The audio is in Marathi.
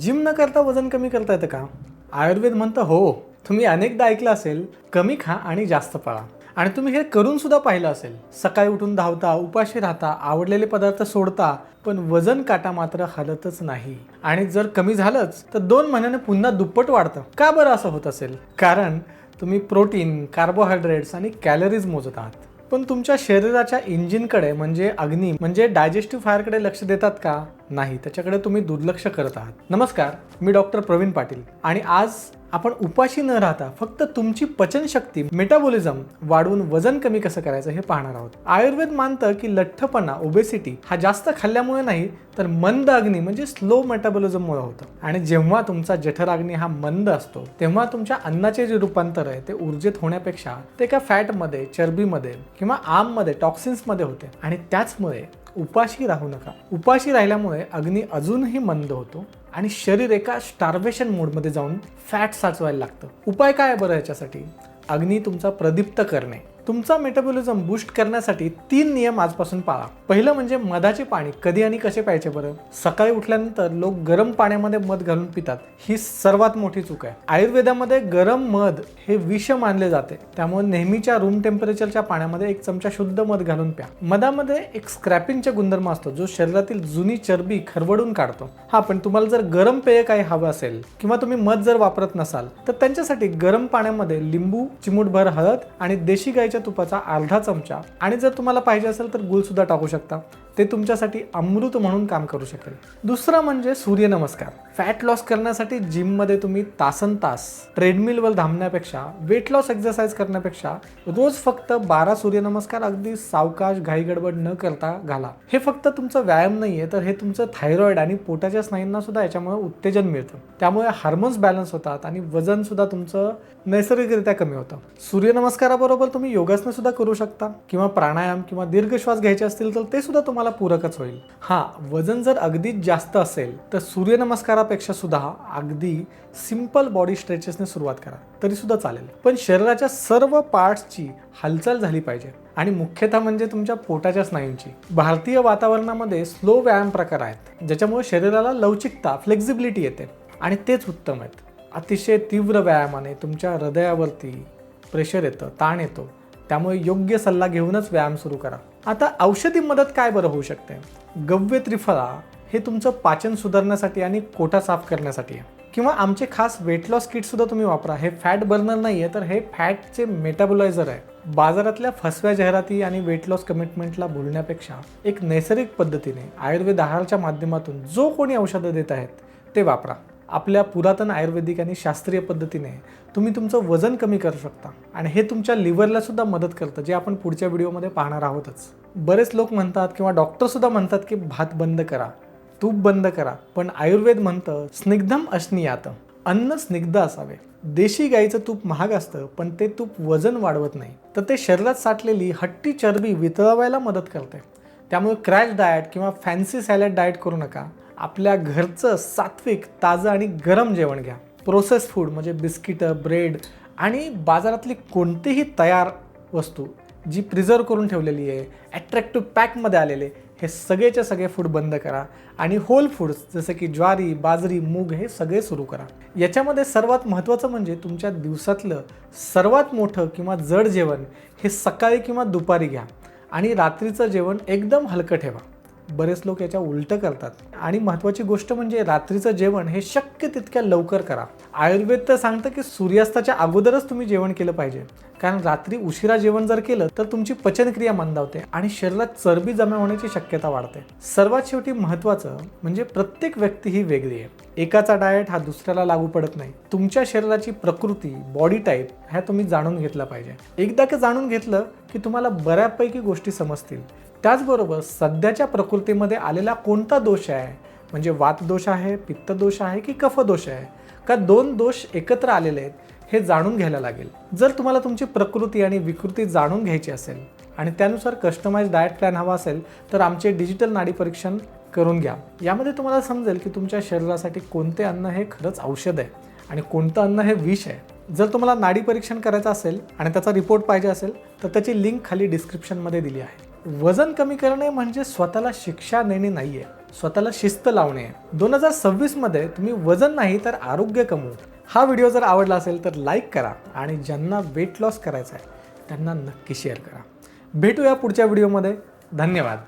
जिम न करता वजन कमी करता येतं का? आयुर्वेद म्हणतं हो तुम्ही अनेकदा ऐकलं असेल कमी खा आणि जास्त पळा. आणि तुम्ही हे करून सुद्धा पाहिलं असेल. सकाळी उठून धावता उपाशी राहता आवडलेले पदार्थ सोडता पण वजन काटा मात्र हलतच नाही. आणि जर कमी झालंच तर दोन महिन्याने पुन्हा दुप्पट वाढतं. का बरं असं होत असेल? कारण तुम्ही प्रोटीन कार्बोहायड्रेट्स आणि कॅलरीज मोजत आहात. पण तुमच्या शरीराच्या इंजिनकडे म्हणजे अग्नी म्हणजे डायजेस्टिव्ह फायरकडे लक्ष देतात का? नाही त्याच्याकडे तुम्ही दुर्लक्ष करत आहात. नमस्कार मी डॉक्टर प्रवीण पाटील आणि आज आपण उपाशी न राहता फक्त तुमची पचनशक्ती मेटाबॉलिझम वाढवून वजन कमी कसं करायचं हे पाहणार आहोत. आयुर्वेद मानतं की लठ्ठपणा ओबेसिटी हा जास्त खाल्ल्यामुळे नाही तर मंद अग्नी म्हणजे स्लो मेटाबॉलिझममुळे होतं. आणि जेव्हा तुमचा जठराग्नी हा मंद असतो तेव्हा तुमच्या अन्नाचे जे रूपांतर आहे ते ऊर्जेत होण्यापेक्षा ते एका फॅटमध्ये चरबीमध्ये किंवा आममध्ये टॉक्सिन्समध्ये होते. आणि त्याचमुळे उपाशी राहू नका. उपाशी राहिल्यामुळे अग्नी अजूनही मंद होतो आणि शरीर एका स्टार्वेशन मोडमध्ये जाऊन फॅट साचवायला लागतं. उपाय काय आहे बरं याच्यासाठी? अग्नी तुमचा प्रदीप्त करणे. तुमचा मेटाबॉलिझम बूस्ट करण्यासाठी तीन नियम आजपासून पाळा. पहिलं म्हणजे मधाचे पाणी कधी आणि कसे प्यायचे बरं? सकाळी उठल्यानंतर लोक गरम पाण्यामध्ये मध घालून पितात. ही सर्वात मोठी चूक आहे. आयुर्वेदामध्ये गरम मध हे विष मानले जाते. त्यामुळे नेहमीच्या रूम टेम्परेचरच्या पाण्यामध्ये एक चमचा शुद्ध मध घालून प्या. मधामध्ये एक स्क्रॅपिंगचा गुणधर्म असतो जो शरीरातील जुनी चरबी खरवडून काढतो. हा पण तुम्हाला जर गरम पेय काही हवं असेल किंवा तुम्ही मध जर वापरत नसाल तर त्यांच्यासाठी गरम पाण्यामध्ये लिंबू चिमूटभर हळद आणि देशी गाईच्या तुपाचा अर्धा चमचा आणि जर तुम्हाला पाहिजे असेल तर गुळसुद्धा टाकू शकता. ते तुमच्यासाठी अमृत म्हणून काम करू शकेल. दुसरं म्हणजे सूर्यनमस्कार. फॅट लॉस करण्यासाठी जिममध्ये तुम्ही तासन तास ट्रेडमिलवर धावण्यापेक्षा वेट लॉस एक्सरसाइज करण्यापेक्षा रोज फक्त बारा सूर्यनमस्कार अगदी सावकाश घाईगडबड न करता घाला. हे फक्त तुमचं व्यायाम नाही आहे तर हे तुमचं थायरॉइड आणि पोटाच्या स्नायूंना सुद्धा याच्यामुळे उत्तेजन मिळतं. त्यामुळे हार्मोन्स बॅलन्स होतात आणि वजन सुद्धा तुमचं नैसर्गिकरित्या कमी होतं. सूर्यनमस्काराबरोबर तुम्ही योगासनं सुद्धा करू शकता. किंवा प्राणायाम किंवा दीर्घ श्वास घ्यायचे असतील तर ते सुद्धा तुम्हाला पूरकच होईल. हा वजन जर अगदीच जास्त असेल तर सूर्यनमस्कारापेक्षा सुद्धा अगदी सिंपल बॉडी स्ट्रेचेसने सुरुवात करा. तरी सुद्धा चालेल. पण शरीराच्या सर्व पार्ट्सची हालचाल झाली पाहिजे. आणि मुख्यतः म्हणजे तुमच्या पोटाच्या स्नायूंची. भारतीय वातावरणामध्ये स्लो व्यायाम प्रकार आहेत ज्याच्यामुळे शरीराला लवचिकता फ्लेक्झिबिलिटी येते. आणि तेच उत्तम आहेत. अतिशय तीव्र व्यायामाने तुमच्या हृदयावरती प्रेशर येतं ताण येतो. त्यामुळे योग्य सल्ला घेऊनच व्यायाम सुरू करा. आता औषधी मदत काय बरं होऊ शकते? गव्य त्रिफळा हे तुमचं पाचन सुधारण्यासाठी आणि कोटा साफ करण्यासाठी आहे. किंवा आमचे खास वेट लॉस किटसुद्धा तुम्ही वापरा. हे फॅट बर्नर नाही आहे तर हे फॅटचे मेटाबोलायझर आहे. बाजारातल्या फसव्या जाहिराती आणि वेट लॉस कमिटमेंटला बोलण्यापेक्षा एक नैसर्गिक पद्धतीने आयुर्वेद आहाराच्या माध्यमातून जो कोणी औषधं देत आहेत ते वापरा. आपल्या पुरातन आयुर्वेदिक आणि शास्त्रीय पद्धतीने तुम्ही तुमचं वजन कमी करू शकता. आणि हे तुमच्या लिव्हरला सुद्धा मदत करतं जे आपण पुढच्या व्हिडिओमध्ये पाहणार आहोतच. बरेच लोक म्हणतात किंवा डॉक्टरसुद्धा म्हणतात की भात बंद करा तूप बंद करा पण आयुर्वेद म्हणतं स्निग्धम अश्नियात. अन्न स्निग्ध असावे. देशी गाईचं तूप महाग असतं पण ते तूप वजन वाढवत नाही. तर ते शरीरात साठलेली हट्टी चरबी वितळवायला मदत करते. त्यामुळे क्रॅश डाएट किंवा फॅन्सी सॅलड डाएट करू नका. आपल्या घरचं सात्विक ताजं आणि गरम जेवण घ्या. प्रोसेस फूड म्हणजे बिस्किटं ब्रेड आणि बाजारातली कोणतीही तयार वस्तू जी प्रिझर्व करून ठेवलेली आहे ॲट्रॅक्टिव्ह पॅकमध्ये आलेले हे सगळेचे सगळे फूड बंद करा आणि होल फूड्स जसं की ज्वारी बाजरी मूग हे सगळे सुरू करा. याच्यामध्ये सर्वात महत्त्वाचं म्हणजे तुमच्या दिवसातलं सर्वात मोठं किंवा जड जेवण हे सकाळी किंवा दुपारी घ्या आणि रात्रीचं जेवण एकदम हलकं ठेवा. बरेच लोक याच्या उलटं करतात. आणि महत्त्वाची गोष्ट म्हणजे रात्रीचं जेवण हे शक्य तितक्या लवकर करा. आयुर्वेद तर सांगतं की सूर्यास्ताच्या अगोदरच तुम्ही जेवण केलं पाहिजे. कारण रात्री उशिरा जेवण जर केलं तर तुमची पचनक्रिया मंदावते आणि शरीरात चरबी जमा होण्याची शक्यता वाढते. सर्वात शेवटी महत्त्वाचं म्हणजे प्रत्येक व्यक्ती ही वेगळी आहे. एकाचा डाएट हा दुसऱ्याला लागू पडत नाही. तुमच्या शरीराची प्रकृती बॉडी टाईप ह्या तुम्ही जाणून घेतला पाहिजे. एकदा का जाणून घेतलं की तुम्हाला बऱ्यापैकी गोष्टी समजतील. त्याचबरोबर सध्याच्या प्रकृतीमध्ये आलेला कोणता दोष आहे? म्हणजे वातदोष आहे पित्तदोष आहे की कफदोष आहे? का दोन दोष एकत्र आलेले आहेत हे जाणून घ्यायला लागेल. जर तुम्हाला तुमची प्रकृती आणि विकृती जाणून घ्यायची असेल आणि त्यानुसार कस्टमाइज डाएट प्लॅन हवा असेल तर आमचे डिजिटल नाडी परीक्षण करून घ्या. यामध्ये तुम्हाला समजेल की तुमच्या शरीरासाठी कोणते अन्न हे खरंच औषध आहे आणि कोणतं अन्न हे विष आहे. जर तुम्हाला नाडी परीक्षण करायचं असेल आणि त्याचा रिपोर्ट पाहिजे असेल तर त्याची लिंक खाली डिस्क्रिप्शनमध्ये दिली आहे. वजन कमी करणे म्हणजे स्वतःला शिक्षा देणे नाही आहे स्वतःला शिस्त लावणे. आहे दोन हजार सव्वीसमध्ये तुम्ही वजन नाही तर आरोग्य कमवू. हा व्हिडिओ जर आवडला असेल तर लाईक करा आणि ज्यांना वेट लॉस करायचा आहे त्यांना नक्की शेअर करा. भेटूया पुढच्या व्हिडिओमध्ये. धन्यवाद.